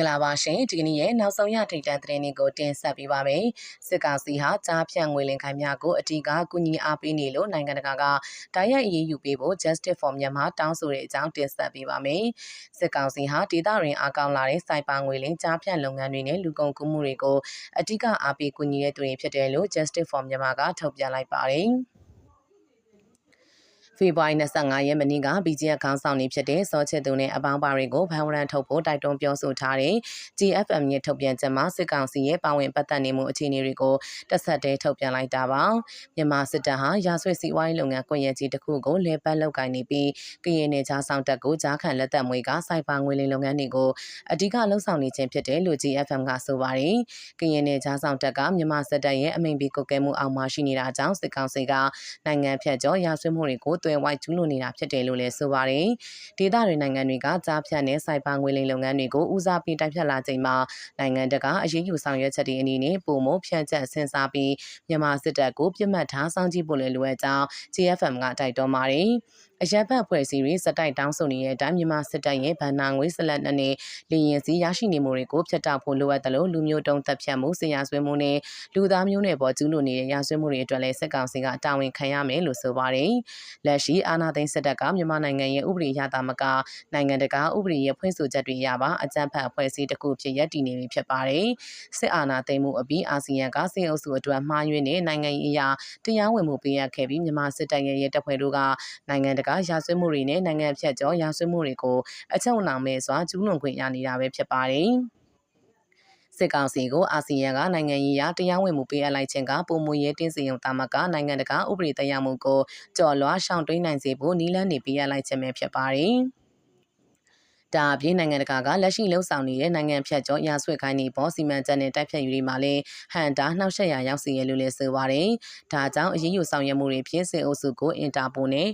္ဂလာပါရှင်ဒီကနေ့ရဲ့နောက်ဆုံးရထိတ်တန့်သတင်းတွေကိုတင်ဆက်ပေးပါမယ်စစ်ကောင်စီဟာကြားဖြန့်ငွေလင်ခိုင်များကိုအထူးကကူညီအားပေးနေလို့နိုင်ငံတကာကတိုက်ရိုက်အရေးယူပေးဖို့ Justice for Myanmar တောင်းဆိုတဲ့အကြောင်းတင်ဆက်ပေးပါမယ်စစ်ကောင်စီဟာဒေသတွင်အားကောင်းလာတဲ့စိုက်ပါငွေလင်ကြားဖြန့်လုပ်ငန်းတွေနဲ့လူကုန်ကူးမှုတွေကိုအထူးကအားပေးကူညီတဲ့သူတွေဖြစ်တယ်လို့ Justice for Myanmar ကထုတ်ပြန်လိုက်ပါတယ် ဖေဖော်ဝါရီ25ရက်မနေ့က BGF ခေါင်းဆောင်နေဖြစ်တဲ့စောချစ်သူနဲ့အပေါင်းပါတွေကိုဖန်ဝရန်ထုတ်ဖို့တိုက်တွန်းပြောဆိုထားတဲ့ GFM ရဲ့ထုတ်ပြန်ချက်မှာစစ်ကောင်စီရဲ့ပါဝင်ပတ်သက်နေမှုအခြေအနေတွေကိုတက်ဆက်တဲထုတ်ပြန်လိုက်တာပါမြန်မာစစ်တပ်ဟာရာဇဝတ်စီးပွားရေးလုပ်ငန်းကွန်ရက်ကြီးတစ်ခုကိုလဲပတ်လုပ်ကိုင်နေပြီးကရင်နယ်ခြားဆောင်တပ်ကိုကြားခံလက်သက်မွေးကစိုက်ပါငွေလိမ်လုပ်ငန်းတွေကိုအဓိကလှုပ်ဆောင်နေခြင်းဖြစ်တယ်လို့ GFM ကဆိုပါတယ်ကရင်နယ်ခြားဆောင်တပ်ကမြန်မာစစ်တပ်ရဲ့အမိန့်ပေးကုတ်ကဲမှုအောက်မှာရှိနေတာကြောင့်စစ်ကောင်စီကနိုင်ငံဖြတ်ကျော်ရာဇဝတ်မှုတွေကိုတွယ်ဝိုက်ကျူးလွန်နေတာဖြစ်တယ်လို့လည်းဆိုပါတယ်။ဒေသတွေနိုင်ငံတွေကကြားဖြတ်တဲ့စိုက်ပါငွေလိမ်လုပ်ငန်းတွေကိုဦးစားပေးတိုက်ဖြတ်လာချိန်မှာနိုင်ငံတကာအရေးယူဆောင်ရွက်ချက်တွေအနေနဲ့ပုံမဖြန့်ချက်ဆင်စားပြီးမြန်မာစစ်တပ်ကိုပြစ်မှတ်ထားစောင့်ကြည့်ဖို့လည်းလိုအပ်ကြောင်း GFM ကတိုက်တွန်းပါတယ်။ အရက်ဘတ်ဖွဲ့စည်းရေးစတိုက်တောင်းဆိုနေတဲ့အတိုင်းမြန်မာစစ်တပ်ရဲ့ဗန်နာငွေဆက်လက်နဲ့လေရင်စီရရှိနေမှုတွေကိုဖျက်တောက်ဖို့လိုအပ်တယ်လို့လူမျိုးတုံးတပ်ဖြတ်မှုဆရာဆွေးမှုနဲ့လူသားမျိုးနဲ့ပေါ်ကျူးလွန်နေတဲ့ရာဆွေးမှုတွေအတွက်လည်းစစ်ကောင်စီကတာဝန်ခံရမယ်လို့ဆိုပါတယ်။လက်ရှိအာဏာသိမ်းစစ်တပ်ကမြန်မာနိုင်ငံရဲ့ဥပဒေရတာမကနိုင်ငံတကာဥပဒေရဲ့ဖွင့်ဆိုချက်တွေရပါအကြမ်းဖက်အဖွဲ့အစည်းတစ်ခုဖြစ်ရည်တည်နေပြီဖြစ်ပါတယ်။စစ်အာဏာသိမ်းမှုအပြီးအာဆီယံကစစ်အုပ်စုအတွက်မှားယွင်းတဲ့နိုင်ငံရေးအရာတရားဝင်မှုပေးရခဲ့ပြီးမြန်မာစစ်တပ်ရဲ့တပ်ဖွဲ့တို့ကနိုင်ငံတကာရာဇဝတ်မှုတွေနဲ့နိုင်ငံဖြတ်ကျော်ရာဇဝတ်မှုတွေကိုအချုံနောင်မဲ့စွာကျူးလွန်ခွင့်ရနေတာပဲဖြစ်ပါတယ်။စစ်ကောင်စီကိုအာဆီယံကနိုင်ငံရေးအရတရားဝင်မှုပေးအပ်လိုက်ခြင်းကပုံမွေရဲတင်းစီယုံတာမကနိုင်ငံတကာဥပဒေတရားမှုကိုကြော်လွှားရှောင်တွင်းနိုင်စေဖို့နီးလန်းနေပေးအပ်လိုက်ခြင်းပဲဖြစ်ပါတယ်။ဒါအပြင်နိုင်ငံတကာကလက်ရှိလှုပ်ဆောင်နေတဲ့နိုင်ငံဖြတ်ကျော်ရာဆွေခိုင်းနေပေါ်စီမံချက်နဲ့တိုက်ဖြတ်ယူတွေမှာလည်းဟန်တာနှောက်ယှက်ရာရောက်စီရလို့လည်းဆိုပါတယ်။ဒါကြောင့်အရေးယူဆောင်ရွက်မှုတွေဖြင့်စစ်အုပ်စုကိုအင်တာပိုနဲ့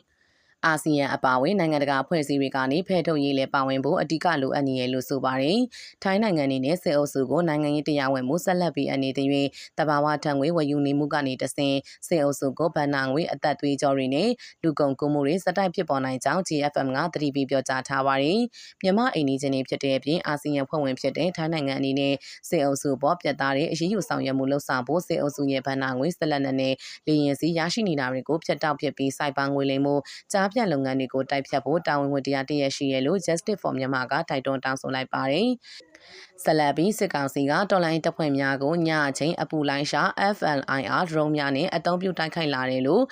အာဆီယံအပါအဝင်နိုင်ငံတကာအဖွဲ့အစည်းတွေကနေဖဲထုတ်ရေးလဲပါဝင်ဖို့အဓိကလိုအပ်နေရလို့ဆိုပါတယ်။ထိုင်းနိုင်ငံအနေနဲ့စစ်အုပ်စုကိုနိုင်ငံရေးတရားဝင်မှုဆက်လက်ပြီးအနေနဲ့တဘာဝထံငွေဝယ်ယူနေမှုကနေတဆင်စစ်အုပ်စုကိုဗန်နာငွေအသက်သွေးကြောတွေနဲ့လူကုန်ကူးမှုတွေစတိုက်ဖြစ်ပေါ်နိုင်ကြောင်း GFM ကသတိပေးပြောကြားထားပါတယ်။မြန်မာအိန္ဒိယချင်းဖြစ်တဲ့အပြင်အာဆီယံဖွဲ့ဝင်ဖြစ်တဲ့ထိုင်းနိုင်ငံအနေနဲ့စစ်အုပ်စုပေါ်ပြတ်သားတဲ့အရေးယူဆောင်ရွက်မှုလှုပ်ဆောင်ဖို့စစ်အုပ်စုရဲ့ဗန်နာငွေဆက်လက်နဲ့လေရင်စီရရှိနေတာတွေကိုဖျက်တောက်ဖြစ်ပြီးစိုက်ပါငွေလိမ်မှုကြားပြန့်လုပ်ငန်းတွေကိုတိုက်ဖြတ်ဖို့တာဝန်ဝင်တရားတရရှိရလို့ Justice for Myanmar ကတိုက်တွန်းတောင်းဆိုလိုက်ပါတယ်။ဆလဘီစစ်ကောင်စီကတော်လိုင်းတပ်ဖွဲ့များကိုညအချိန်အပူလိုင်းရှာ FLIR drone များနဲ့အသုံးပြုတိုက်ခိုက်လာတယ်လို့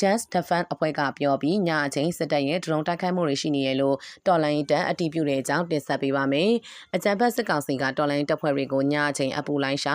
Just Defense အဖွဲ့ကပြောပြီးညအချိန်စစ်တပ်ရဲ့ drone တိုက်ခိုက်မှုတွေရှိနေရလို့တော်လိုင်းတပ်အတီးပြုတဲ့အကြောင်းတင်ဆက်ပေးပါမယ်။အကြံဖက်စစ်ကောင်စီကတော်လိုင်းတပ်ဖွဲ့တွေကိုညအချိန်အပူလိုင်းရှာ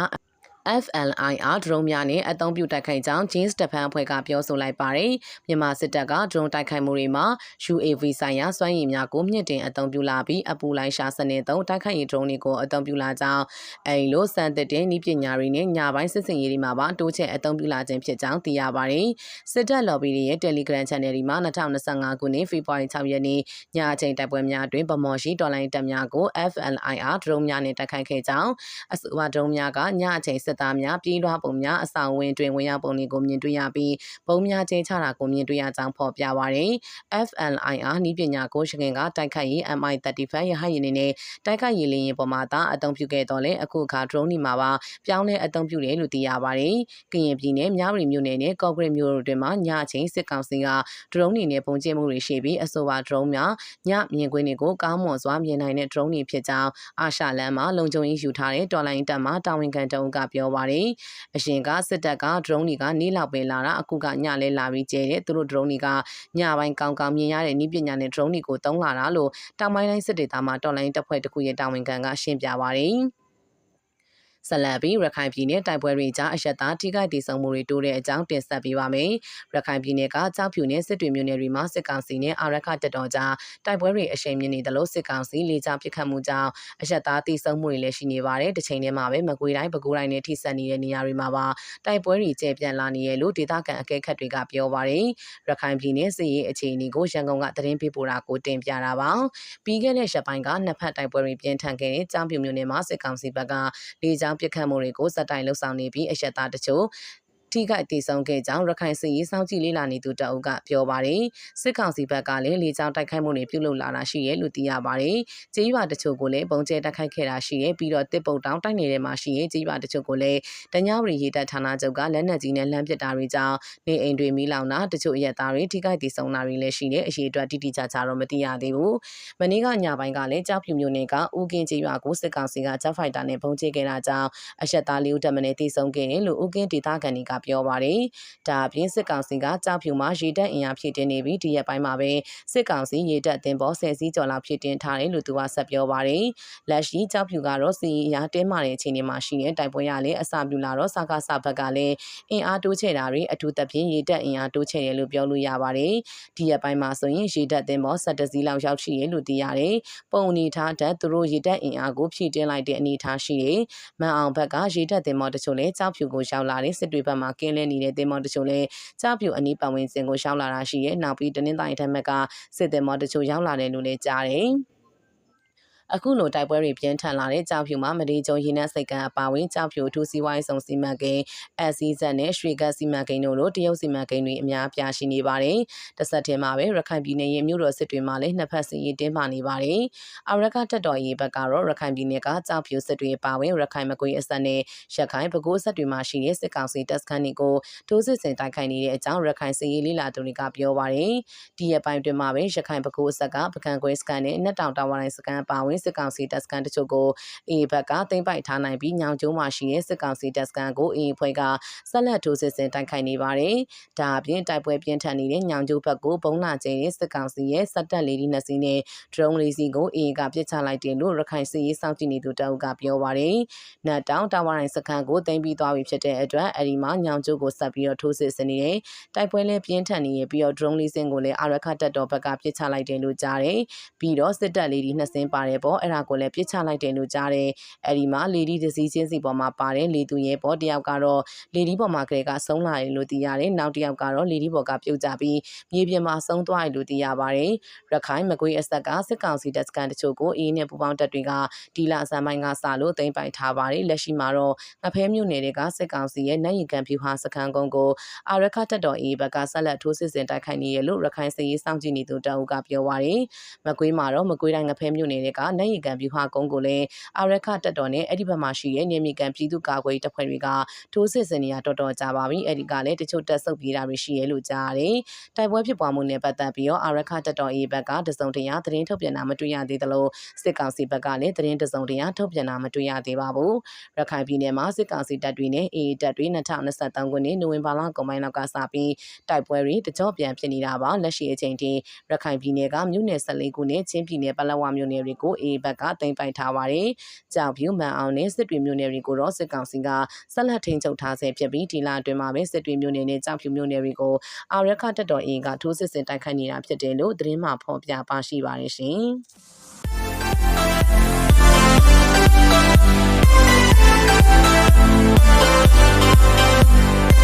FLIR drone များနဲ့အသုံးပြုတိုက်ခိုက်ကြောင်း James Stefan အဖွဲ့ကပြောဆိုလိုက်ပါတယ်။မြန်မာစစ်တပ်က drone တိုက်ခိုက်မှုတွေမှာ UAV ဆိုင်ရာစွမ်းရည်များကိုမြင့်တင်အသုံးပြုလာပြီးအပူလိုင်းရှာစနစ်သုံးတိုက်ခိုက်ရေး drone တွေကိုအသုံးပြုလာကြောင်းအဲဒီလိုစံသစ်တဲ့နည်းပညာတွေနဲ့ညပိုင်းစစ်စင်ရေးတွေမှာပါတိုးချဲ့အသုံးပြုလာခြင်းဖြစ်ကြောင်းသိရပါတယ်။စစ်တပ် lobby ရဲ့ Telegram channel ဒီမှာ2025ခုနှစ်ဖေဖော်ဝါရီ6ရက်နေ့ညအချိန်တိုက်ပွဲများအတွင်းဗမော်ရှိတော်လိုင်းတပ်များကို FLIR drone များနဲ့တိုက်ခိုက်ခဲ့ကြောင်းအဆိုပါ drone များကညအချိန်စစ်သားများပြေးလွှားပုံများအဆောင်ဝင်တွင်ဝင်ရောက်ပုံတွေကိုမြင်တွေ့ရပြီးပုံများချင်းချတာကိုမြင်တွေ့ရကြောင်းဖော်ပြပါရယ် FLIR နီးပညာကိုရှခင်ကတိုက်ခိုက်ရေး MI35 ရဟတ်ယာဉ်နဲ့တိုက်ခိုက်ရေးလေယာဉ်ပေါ်မှာသာအသုံးပြုခဲ့တော့လေအခုအခါ drone ဒီမှာပါပြောင်းလဲအသုံးပြုတယ်လို့သိရပါတယ်။ကရင်ပြည်နယ်မြဝတီမြို့နယ်နဲ့ကော့ဂရိတ်မြို့တို့တွင်မှညအချိန်စစ်ကောင်စီက drone တွေနဲ့ပုံကျင်းမှုတွေရှိပြီးအဆိုပါ drone များညမြင်ကွင်းတွေကိုကောင်းမွန်စွာမြင်နိုင်တဲ့ drone တွေဖြစ်ကြောင်းအာရှလန်မှာလုံခြုံရေးယူထားတဲ့တော်လိုင်းတပ်မှတာဝန်ခံတအုပ်ကပြောပါတယ်။အရင်ကစစ်တပ်က drone တွေကနေလောက်ပဲလာတာအခုကညလဲလာပြီးကျဲတယ်သူတို့ drone တွေကညပိုင်းကောင်းကောင်းမြင်ရတဲ့နည်းပညာနဲ့ drone တွေကိုတုံးလာတာလို့တောင်ပိုင်းတိုင်းစစ်ဒေသမှာတော်လိုင်းတပ်ဖွဲ့တစ်ခုရဲ့တာဝန်ခံကရှင်းပြပါတယ်။ ဆလန်ပြီးရခိုင်ပြည်နယ်တိုက်ပွဲတွေကြားအရက်သားထိခိုက်ဒေဆုံးမှုတွေတိုးတဲ့အကြောင်းတင်ဆက်ပေးပါမယ်။ရခိုင်ပြည်နယ်ကကြောက်ဖြူနယ်စစ်တွေမြို့နယ်တွေမှာစစ်ကောင်စီနဲ့အာရခတပ်တော်ကြားတိုက်ပွဲတွေအရှိန်မြင့်နေသလိုစစ်ကောင်စီလေကြောင်းပစ်ခတ်မှုကြောင့်အရက်သားဒေဆုံးမှုတွေလည်းရှိနေပါတယ်။တစ်ချိန်တည်းမှာပဲမကွေးတိုင်းပဲခူးတိုင်းနဲ့ထိစပ်နေတဲ့နေရာတွေမှာပါတိုက်ပွဲတွေကျပြန့်လာနေရလို့ဒေသခံအကဲခတ်တွေကပြောပါတယ်။ရခိုင်ပြည်နယ်စစ်ရေးအခြေအနေကိုရန်ကုန်ကသတင်းပေးပို့တာကိုတင်ပြတာပါ။ပြီးခဲ့တဲ့ရက်ပိုင်းကနှစ်ဖက်တိုက်ပွဲတွေပြင်းထန်ခဲ့တဲ့ကြောင်ပြူမြို့နယ်မှာစစ်ကောင်စီဘက်ကလေကြောင်းပစ်ခတ်မှုတွေကိုစက်တိုင်လှုပ်ဆောင်နေပြီးအရက်သားတချို့ ထိခိုက်ဒေဆုံးခဲ့ကြောင်းရခိုင်စစ်ရေးစောင့်ကြည့်လေ့လာနေသူတအုပ်ကပြောပါတယ်စစ်ကောင်စီဘက်ကလည်းလေကြောင်းတိုက်ခိုက်မှုတွေပြုလုပ်လာတာရှိရဲလို့သိရပါတယ်ကြေးရွာတချို့ကိုလည်းပုံကျဲတိုက်ခိုက်ခဲ့တာရှိရဲပြီးတော့တစ်ပုတ်တောင်းတိုက်နေတဲ့မှာရှိရဲကြေးရွာတချို့ကိုလည်းတညဝရီရေတပ်ဌာနချုပ်ကလက်နက်ကြီးနဲ့လှမ်းပစ်တာတွေကြောင့်နေအိမ်တွေမီးလောင်တာတချို့အရက်သားတွေထိခိုက်ဒေဆုံးတာတွေလည်းရှိနေအရေးအတွက်တိတိကျကျတော့မသိရသေးဘူးမနေ့ကညပိုင်းကလည်းကြောက်ဖြူမျိုးနယ်ကဦးကင်းကျေးရွာကိုစစ်ကောင်စီကဂျက်ဖိုက်တာနဲ့ပုံကျဲခဲ့တာကြောင့်အရက်သားလေးဦးတက်မနဲ့တေဆုံးခဲ့တယ်လို့ဦးကင်းဒေသခံတွေကပြောပါတယ်ဒါအပြင်စစ်ကောင်စီကကြောက်ဖြူမှာရေတပ်အင်အားဖြည့်တင်းနေပြီးဒီရက်ပိုင်းမှာပဲစစ်ကောင်စီရေတပ်တင်ပေါ်ဆယ်စည်းကျော်လောက်ဖြည့်တင်းထားတယ်လို့သူကဆက်ပြောပါတယ်လက်ရှိကြောက်ဖြူကတော့စီအရာတင်းမာတဲ့အခြေအနေမှာရှိတဲ့တိုက်ပွဲရလည်းအစာပြူလာတော့စကားစဘက်ကလည်းအင်အားတိုးချဲ့တာတွေအထူးသဖြင့်ရေတပ်အင်အားတိုးချဲ့တယ်လို့ပြောလို့ရပါတယ်ဒီရက်ပိုင်းမှာဆိုရင်ရေတပ်တင်ပေါ်၁၁စီးလောက်ရောက်ရှိရလို့သိရတယ်ပုံအနေထားတက်သူတို့ရေတပ်အင်အားကိုဖြည့်တင်းလိုက်တဲ့အနေအထားရှိတယ်မန်အောင်ဘက်ကရေတပ်တင်ပေါ်တချို့လည်းကြောက်ဖြူကိုရောက်လာတဲ့စစ်တွေဘက်မှာကင်းလဲနေတဲ့တင်ပေါ်တချို့လည်းကြောက်ဖြူအနီးပတ်ဝန်းကျင်ကိုရောက်လာတာရှိရဲ့နောက်ပြီးတနင်္သာရီထက်မက်ကစစ်တင်ပေါ်တချို့ရောက်လာတယ်လို့လည်းကြားတယ် အခုလိုတိုက်ပွဲတွေပြင်းထန်လာတဲ့ကြောက်ဖြူမှာမဒီကျုံရေနက်စိတ်ကံအပါဝင်ကြောက်ဖြူထူစီဝိုင်းဆောင်စီမံကိန်း SCZ နဲ့ရွှေကတ်စီမံကိန်းတို့လိုတရုတ်စီမံကိန်းတွေအများပြားရှိနေပါတယ်။တစ်ဆက်တည်းမှာပဲရခိုင်ပြည်နယ်ရဲ့မြို့တော်စစ်တွေမှာလည်းနှစ်ဖက်စီရင်တင်းမာနေပါတယ်။အရကတက်တော်ရေးဘက်ကတော့ရခိုင်ပြည်နယ်ကကြောက်ဖြူစစ်တွေအပါဝင်ရခိုင်မကွေးအစက်နဲ့ရခိုင်ပဲခူးစစ်တွေမှာရှိတဲ့စစ်ကောင်စီတပ်စခန်းတွေကိုထိုးစစ်ဆင်တိုက်ခိုက်နေတဲ့အကြောင်းရခိုင်စီရေးလေးလာသူတွေကပြောပါတယ်။ဒီရက်ပိုင်းတွင်မှာပဲရခိုင်ပဲခူးအစက်ကပကံကွေးစကန်နဲ့နှစ်တောင်တာဝရိုင်းစကန်အပါဝင်စစ်ကောင်စီတပ်စကန်တချို့ကိုအေဘက်ကသိမ်းပိုက်ထားနိုင်ပြီးညောင်ကျုံးမှာရှိတဲ့စစ်ကောင်စီတပ်စကန်ကိုအေဖွဲ့ကဆက်လက်ထိုးစစ်ဆင်တိုက်ခိုက်နေပါတယ်။ဒါအပြင်တိုက်ပွဲပြင်းထန်နေတဲ့ညောင်ကျုံးဘက်ကိုဘုံလာကျဲတဲ့စစ်ကောင်စီရဲ့စက်တက်လေးဒီနှစ်စီးနဲ့ drone လေးစီးကိုအေကပစ်ချလိုက်တယ်လို့ရခိုင်စစ်ရေးစောင့်ကြည့်နေသူတအုပ်ကပြောပါတယ်။နတ်တောင်တာဝရိုင်းစခန်းကိုသိမ်းပြီးသွားပြီဖြစ်တဲ့အတွက်အဲဒီမှာညောင်ကျုံးကိုဆက်ပြီးတော့ထိုးစစ်ဆင်နေတယ်။တိုက်ပွဲလည်းပြင်းထန်နေရပြီးတော့ drone လေးစင်းကိုလည်းအာရခတက်တော်ဘက်ကပစ်ချလိုက်တယ်လို့ကြားတယ်။ပြီးတော့စစ်တပ်လေးဒီနှစ်စင်းပါတယ်ပေါ့အဲ့ဒါကိုလည်းပစ်ချလိုက်တယ်လို့ကြားတယ်။အဲဒီမှာလေဒီဒစီချင်းစီပေါ်မှာပါတယ်လေသူရဲ့ပေါ်တယောက်ကတော့လေဒီပေါ်မှာကလေးကဆုံးလာတယ်လို့သိရတယ်။နောက်တစ်ယောက်ကတော့လေဒီပေါ်ကပြုတ်ကြပြီးမြေပြင်မှာဆုံးသွားတယ်လို့သိရပါတယ်။ရခိုင်မကွေးအဆက်ကစစ်ကောင်စီတပ်စကန်တချို့ကိုအေးနဲ့ပူပေါင်းတပ်တွေကဒီလအစပိုင်းကစလို့သိမ်းပိုက်ထားပါတယ်။လက်ရှိမှာတော့ငဖဲမြို့နယ်တွေကစစ်ကောင်စီရဲ့နိုင်ရင်ကန်ဖြူဟာစခန်းကုန်းကိုအာရခတက်တော်အေးဘက်ကဆက်လက်ထိုးစစ်ဆင်တိုက်ခိုက်နေရလို့ရခိုင်စစ်ရေးစောင့်ကြည့်နေသူတအုပ်ကပြောပါတယ်။မကွေးမှာတော့မကွေးတိုင်းငဖဲမြို့နယ်တွေကနိုင်ရင်ကန်ဖြူဟာကုန်းကိုလည်းအာရခတက်တော်နဲ့အဲ့ဒီဘက်မှာရှိတဲ့နေမြေကန်ပြည်သူ့ကာကွယ်တပ်ဖွဲ့တွေကထိုးစစ်ဆင်နေတာတော်တော်ကြာပါပြီအဲ့ဒီကလည်းတချို့တက်ဆုပ်ပြေးတာတွေရှိရဲလို့ကြားရတယ်တိုက်ပွဲဖြစ်ပွားမှုနဲ့ပတ်သက်ပြီးတော့အာရခတက်တော်အေးဘက်ကတစုံတရာသတင်းထုတ်ပြန်တာမတွေ့ရသေးသလိုစစ်ကောင်စီဘက်ကလည်းသတင်းတစုံတရာထုတ်ပြန်တာမတွေ့ရသေးပါဘူးရခိုင်ပြည်နယ်မှာစစ်ကောင်စီတပ်တွေနဲ့အေးတပ်တွေ2023ခုနှစ်နိုဝင်ဘာလကုန်ပိုင်းလောက်ကစပြီးတိုက်ပွဲတွေတကြော့ပြန်ဖြစ်နေတာပါလက်ရှိအချိန်ထိရခိုင်ပြည်နယ်ကမြို့နယ်14ခုနဲ့ချင်းပြည်နယ်ပလက်ဝမြို့နယ်တွေကိုအေးဘက်ကတင်ပိုင်ထားပါတယ်ကြောက်ဖြူမှန်အောင်နဲ့စစ်တွေမြို့နယ်တွေကိုတော့စစ်ကောင်စီကဆက်လက်ထိန်းချုပ်ထားဆဲဖြစ်ပြီးဒီလအတွင်းမှာပဲစစ်တွေမြို့နယ်နဲ့ကြောက်ဖြူမြို့နယ်တွေကိုအာရခတက်တော်အင်ကထိုးစစ်ဆင်တိုက်ခိုက်နေတာဖြစ်တယ်လို့သတင်းမှဖော်ပြပါရှိပါတယ်ရှင်။